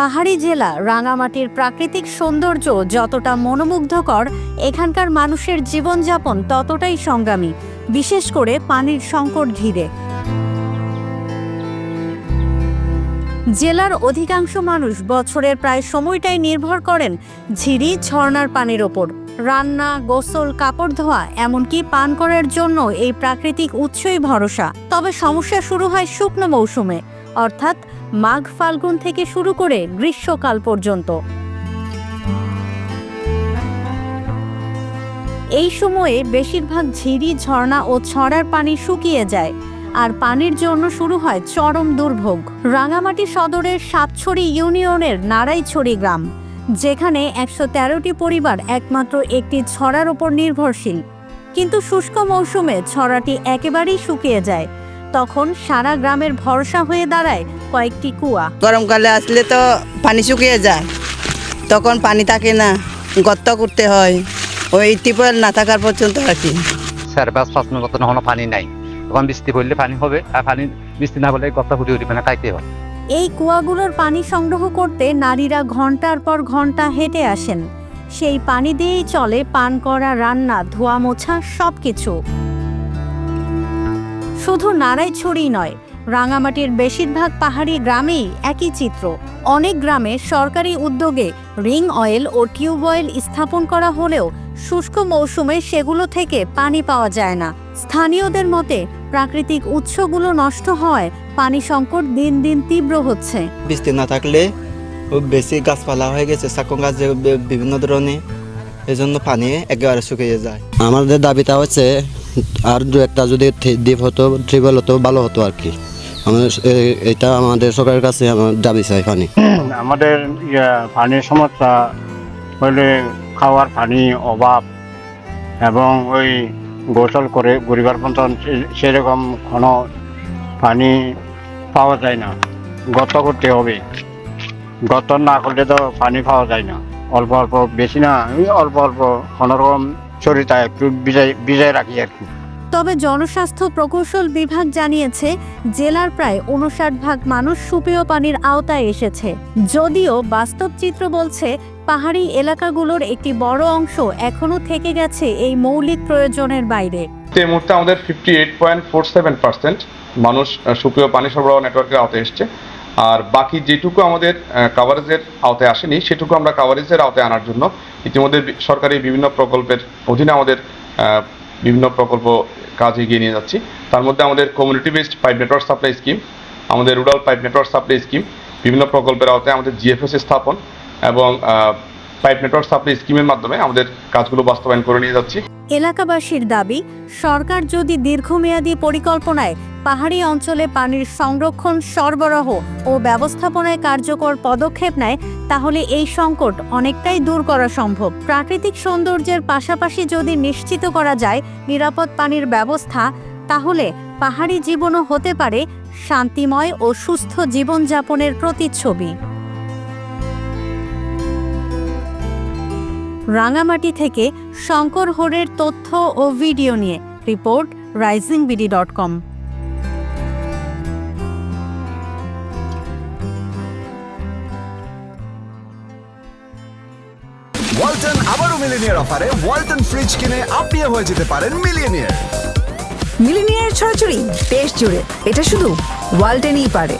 পাহাড়ি জেলা রাঙামাটির প্রাকৃতিক সৌন্দর্য যতটা মনোমুগ্ধকর, এখানকার মানুষের জীবনযাপন ততটাই সংগ্রামী, বিশেষ করে পানির সংকট ঘিরে। জেলার অধিকাংশ মানুষ বছরের প্রায় সময়টাই নির্ভর করেন ঝিরি ঝর্ণার পানির ওপর। রান্না, গোসল, কাপড় ধোয়া, এমনকি পান করার জন্য এই প্রাকৃতিক উৎসই ভরসা। তবে সমস্যা শুরু হয় শুকনো মৌসুমে। অর্থাৎ মাঘ ফাল্গুন থেকে শুরু করে গ্রীষ্মকাল পর্যন্ত। এই সময়ে বেশিরভাগ ঝিরি, ঝর্ণা ও ছড়ার পানি শুকিয়ে যায় আর পানির জন্য শুরু হয় চরম দুর্ভোগ। রাঙামাটি সদরের সাতছড়ি ইউনিয়নের নারাইছড়ি গ্রাম, যেখানে একশো তেরোটি পরিবার একমাত্র একটি ছড়ার ওপর নির্ভরশীল। কিন্তু শুষ্ক মৌসুমে ছড়াটি একেবারেই শুকিয়ে যায় তখন সারা গ্রামের ভরসা হয়ে দাঁড়ায় কয়েকটি কুয়া। গরমকালে আসলে তো পানি শুকিয়ে যায় তখন পানি থাকে না গর্ত করতে হয় ওই টিউবওয়েল না থাকার পর্যন্ত আর কি। চার পাঁচ পাঁচ মিনিট মতন এখনও পানি নাই। তখন বৃষ্টি পড়লে পানি হবে আর পানি বৃষ্টি না হলে গর্ত ফুটে উঠবে না খাইতে হয় এই কুয়াগুলোর পানি সংগ্রহ করতে নারীরা ঘণ্টার পর ঘণ্টা হেঁটে আসেন। সেই পানি দিয়েই চলে পান করা রান্না ধোয়া মোছা সব কিছু শুধু নারায়ছড়ি নয়, রাঙামাটির বেশিরভাগ পাহাড়ি গ্রামেই একই চিত্র। অনেক গ্রামে সরকারি উদ্যোগে রিং অয়েল ও টিউবওয়েল স্থাপন করা হলেও শুষ্ক মৌসুমে সেগুলো থেকে পানি পাওয়া যায় না। স্থানীয়দের মতে, প্রাকৃতিক উৎসগুলো নষ্ট হওয়ায় পানি সংকট দিন দিন তীব্র হচ্ছে। বৃষ্টি না থাকলে বেশি গাছপালা হয়ে গেছে, সাকন গাছ বিভিন্ন ধরনের, এজন্য পানি একেবারে শুকিয়ে যায়। আমাদের দাবিটা হচ্ছে আর দু একটা যদি দ্বীপ হতো ট্রিবল হতো, ভালো হতো আর কি। আমাদের এটা আমাদের সরকারের কাছে আমার দাবি চাই পানি। আমাদের পানির সমস্যা হইলে খাওয়ার পানি অভাব এবং ওই গোসল করে পরিবার মতন সেরকম কোনো পানি পাওয়া যায় না। গর্ত করতে হবে। গর্ত না করলে তো পানি পাওয়া যায় না। অল্প অল্প বেশি না অল্প অল্প কোনোরকম শরীরটা একটু বিজাই বিজায় রাখি আর কি। তবে জনস্বাস্থ্য প্রকৌশল বিভাগ জানিয়েছে জেলার প্রায় উনষাট ভাগ মানুষ সুপেয় পানির আওতায় এসেছে। যদিও বাস্তব চিত্র বলছে পাহাড়ি এলাকাগুলোর একটি বড় অংশ এখনও থেকে গেছে এই মৌলিক প্রয়োজনের বাইরে। এই মুহূর্তে আমাদের fifty eight point four seven percent মানুষ সুপেয় পানি সরবরাহ নেটওয়ার্কের আওতায় এসছে। আর বাকি যেটুকু আমাদের কাভারেজের আওতায় আসেনি, সেটুকু আমরা কাভারেজের আওতায় আনার জন্য ইতিমধ্যে সরকারি বিভিন্ন প্রকল্পের অধীনে আমাদের বিভিন্ন প্রকল্প কাজ এগিয়ে নিয়ে যাচ্ছি। তার মধ্যে আমাদের community based pipe network supply scheme আমাদের rural pipe network supply scheme বিভিন্ন প্রকল্পের আওতায় আমাদের জিএফএস স্থাপন এবং পাইপ নেটওয়ার্ক সাপ্লাই স্কিমের মাধ্যমে আমাদের কাজগুলো বাস্তবায়ন করে নিয়ে যাচ্ছি। এলাকাবাসীর দাবি, সরকার যদি দীর্ঘমেয়াদী পরিকল্পনায় পাহাড়ি অঞ্চলে পানির সংরক্ষণ, সরবরাহ ও ব্যবস্থাপনায় কার্যকর পদক্ষেপ নেয়, তাহলে এই সংকট অনেকটাই দূর করা সম্ভব। প্রাকৃতিক সৌন্দর্যের পাশাপাশি যদি নিশ্চিত করা যায় নিরাপদ পানির ব্যবস্থা, তাহলে পাহাড়ি জীবনও হতে পারে শান্তিময় ও সুস্থ জীবনযাপনের প্রতিচ্ছবি। রাঙামাটি থেকে শঙ্কর হোরের তথ্য ও ভিডিও নিয়ে report Rising BD dot com. Walton আবারও মিলিনিয়ার অফারে ওয়ালটন ফ্রিজ কিনে আপনিও হয়ে যেতে পারেন মিলিয়নিয়ার মিলিনিয়ার ছড়াছড়ি দেশ জুড়ে এটা শুধু ওয়ালটেনই পারে।